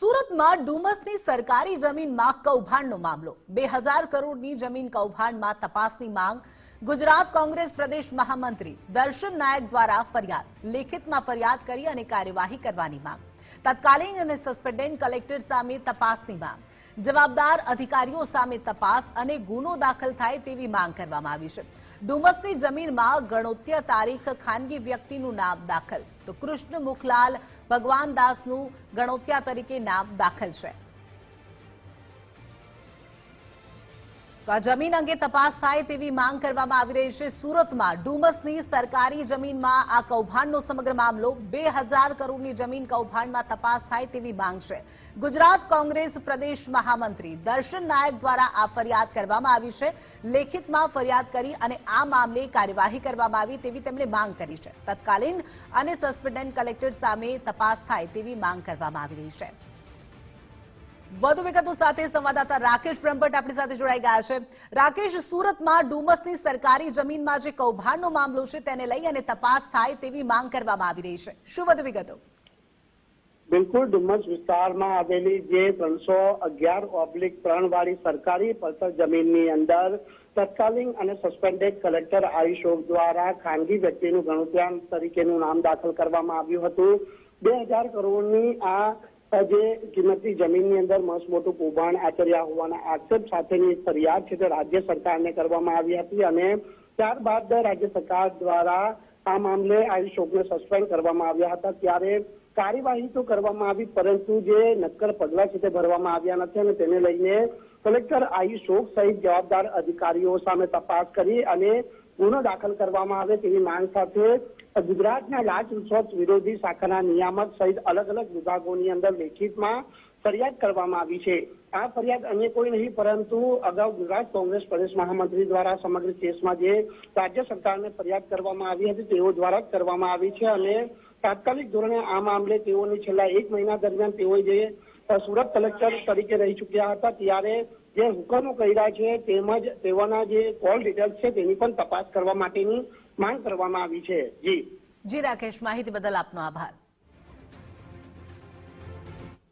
સુરતમાં ડુમસની સરકારી જમીનમાં કૌભાંડનો મામલો. બે હજાર કરોડની જમીન કૌભાંડમાં તપાસની માંગ ગુજરાત કોંગ્રેસ પ્રદેશ મહામંત્રી દર્શન નાયક દ્વારા ફરિયાદ. લેખિતમાં ફરિયાદ કરી અને કાર્યવાહી કરવાની માંગ. તત્કાલીન અને સસ્પેન્ડેન્ટ કલેક્ટર સામે તપાસની માંગ. જવાબદાર અધિકારીઓ સામે તપાસ અને ગુનો દાખલ થાય તેવી માંગ કરવામાં આવી છે. ડુમસની જમીનમાં ગણોત્ય તારીખ ખાનગી વ્યક્તિનું નામ દાખલ. તો કૃષ્ણ મુખલાલ ભગવાન દાસનું ગણોત્યા તરીકે નામ દાખલ છે. આ જમીન અંગે તપાસ થાય તેવી માંગ કરવામાં આવી રહી છે. સુરતમાં ડુમસની સરકારી જમીનમાં આ કૌભાંડનો સમગ્ર મામલો બે હજાર કરોડની જમીન કૌભાંડમાં તપાસ થાય તેવી માંગ છે. ગુજરાત કોંગ્રેસ પ્રદેશ મહામંત્રી દર્શન નાયક દ્વારા આ ફરિયાદ કરવામાં આવી છે. લેખિતમાં ફરિયાદ કરી અને આ મામલે કાર્યવાહી કરવામાં આવી તેવી તેમણે માંગ કરી છે. તત્કાલીન અને સસ્પેન્ડન્ટ કલેક્ટર સામે તપાસ થાય તેવી માંગ કરવામાં આવી રહી છે. વધુ વિગતો સાથે સંવાદદાતા રાકેશ બ્રહ્મભટ્ટ આપણી સાથે જોડાઈ ગયા છે. રાકેશ, સુરતમાં ડુમસની સરકારી જમીનમાં જે કૌભાંડનો મામલો છે તેને લઈ અને તપાસ થાય તેવી માંગ કરવામાં આવી રહી છે. શું વધુ વિગતો? બિલકુલ, ડુમસ વિસ્તારમાં આવેલી જે ત્રણસો અગિયાર ઓબ્લિક ત્રણ વાળી સરકારી પડતર જમીનની અંદર તત્કાલીન અને સસ્પેન્ડેડ કલેક્ટર આયુષોક દ્વારા ખાનગી વ્યક્તિનું ગણોત્યાન તરીકેનું નામ દાખલ કરવામાં આવ્યું હતું. બે હજાર કરોડની આ જે કિંમતી જમીનની અંદર મસ્ત મોટું કૌભાંડ આચર્યા હોવાના આક્ષેપ સાથેની ફરિયાદ છે તે રાજ્ય સરકારને કરવામાં આવી હતી અને ત્યારબાદ રાજ્ય સરકાર દ્વારા આ મામલે આયુષોકને સસ્પેન્ડ કરવામાં આવ્યા હતા. ત્યારે કાર્યવાહી તો કરવામાં આવી પરંતુ જે નક્કર પગલા છે તે ભરવામાં આવ્યા નથી અને તેને લઈને કલેક્ટર આયુષોક સહિત જવાબદાર અધિકારીઓ સામે તપાસ કરી અને ગુનો દાખલ કરવામાં આવે તેવી માંગ સાથે ગુજરાતના લાંચ રૂશ્વત વિરોધી શાખાના નિયામક સહિત અલગ અલગ વિભાગોની અંદર લેખિતમાં ફરિયાદ કરવામાં આવી છે. આ ફરિયાદ અન્ય કોઈ નહીં, પરંતુ અગાઉ ગુજરાત કોંગ્રેસ પ્રદેશ મહામંત્રી દ્વારા સમગ્ર કેસમાં જે રાજ્ય સરકારને ફરિયાદ કરવામાં આવી હતી, તેઓ દ્વારા કરવામાં આવી છે અને તાત્કાલિક ધોરણે આ મામલે તેઓની છેલ્લા એક મહિના દરમિયાન તેઓ જે સુરત કલેક્ટર તરીકે રહી ચૂક્યા હતા, ત્યારે જે હુકમો કર્યા છે તેમજ તેઓના જે કોલ ડિટેલ્સ છે તેની પણ તપાસ કરવા માટેની માંગ કરવામાં આવી છે. જી. જી, રાકેશ, માહિતી બદલ આપનો આભાર.